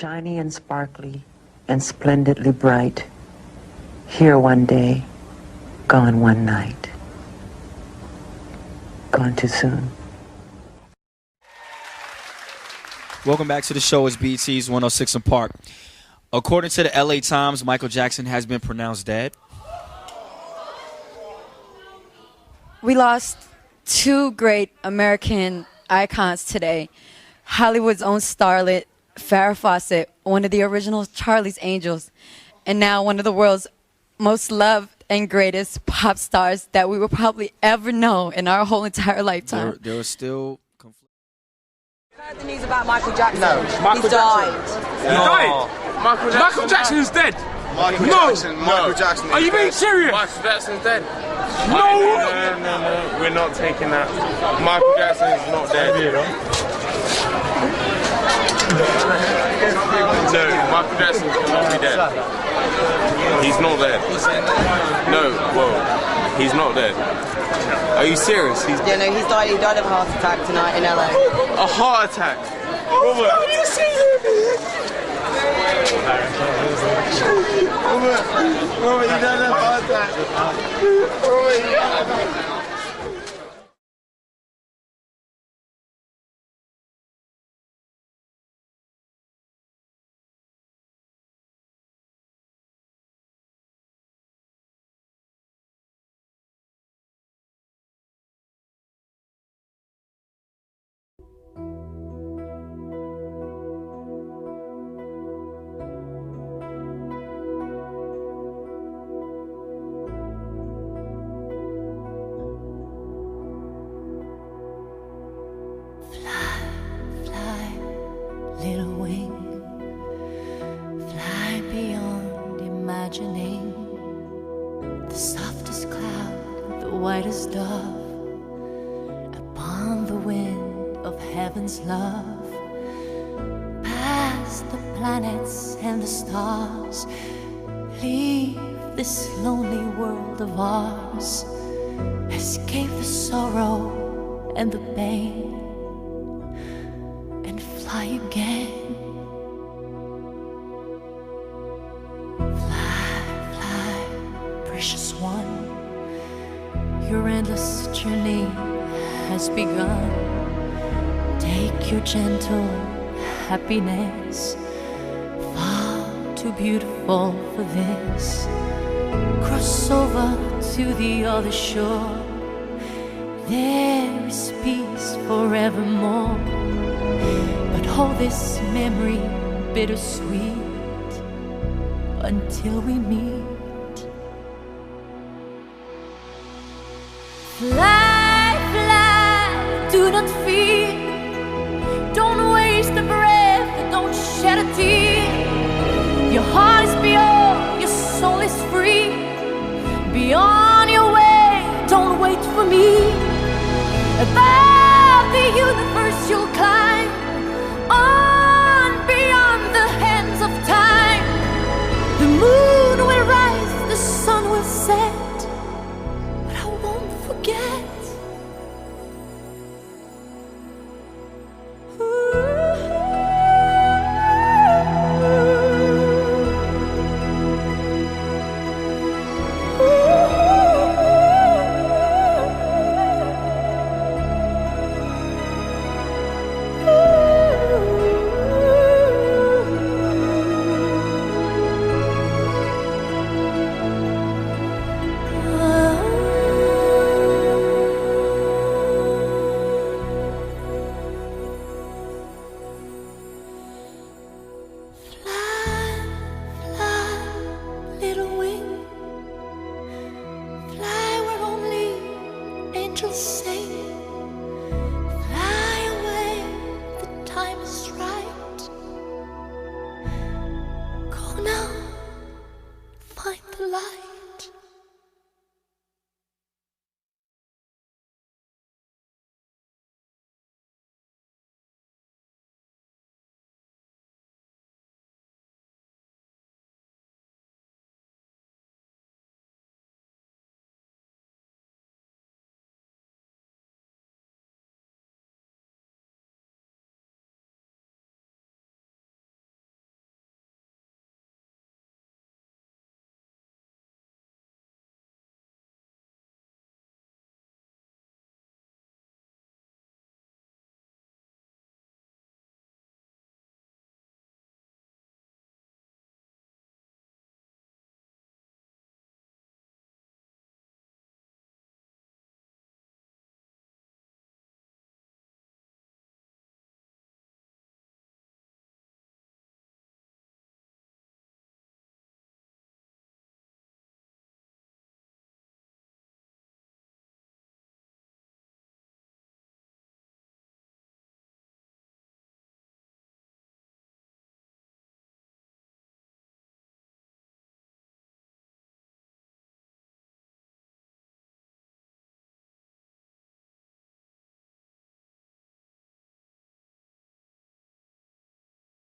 shiny and sparkly and splendidly bright. Here one day, gone one night. Gone too soon. Welcome back to the show. It's BT's 106 in Park. According to the LA Times, Michael Jackson has been pronounced dead. We lost two great American icons today. Hollywood's own starlet, Farrah Fawcett, one of the original Charlie's Angels, and now one of the world's most loved and greatest pop stars that we will probably ever know in our whole entire There, lifetime. there are still confl- heard the news about Michael Jackson. No, Michael he died. He died. Michael Jackson. Michael Jackson is dead. Michael No. Jackson. Michael Jackson. Are you being dead. serious? Michael Jackson's dead. No. No, no, no. We're not taking that. Michael Jackson is not dead. No, Michael Jackson cannot be dead. He's not dead. No, whoa. He's not dead. Are you serious? He's Yeah, no, he's died. He died of a heart attack tonight in LA. Oh, a heart attack. Robert, have you seen Robert, Robert, he died of a heart attack. Robert, imagining. The softest cloud, the whitest dove, upon the wind of heaven's love. Past the planets and the stars, leave this lonely world of ours. Escape the sorrow and the pain and fly again. Your endless journey has begun. Take your gentle happiness, far too beautiful for this. Cross over to the other shore. There is peace forevermore. But hold this memory bittersweet until we meet. Fly, do not fear. Don't waste a breath, don't shed a tear. Your heart is pure, your soul is free. Be on your way, don't wait for me. Above the universe, you'll. little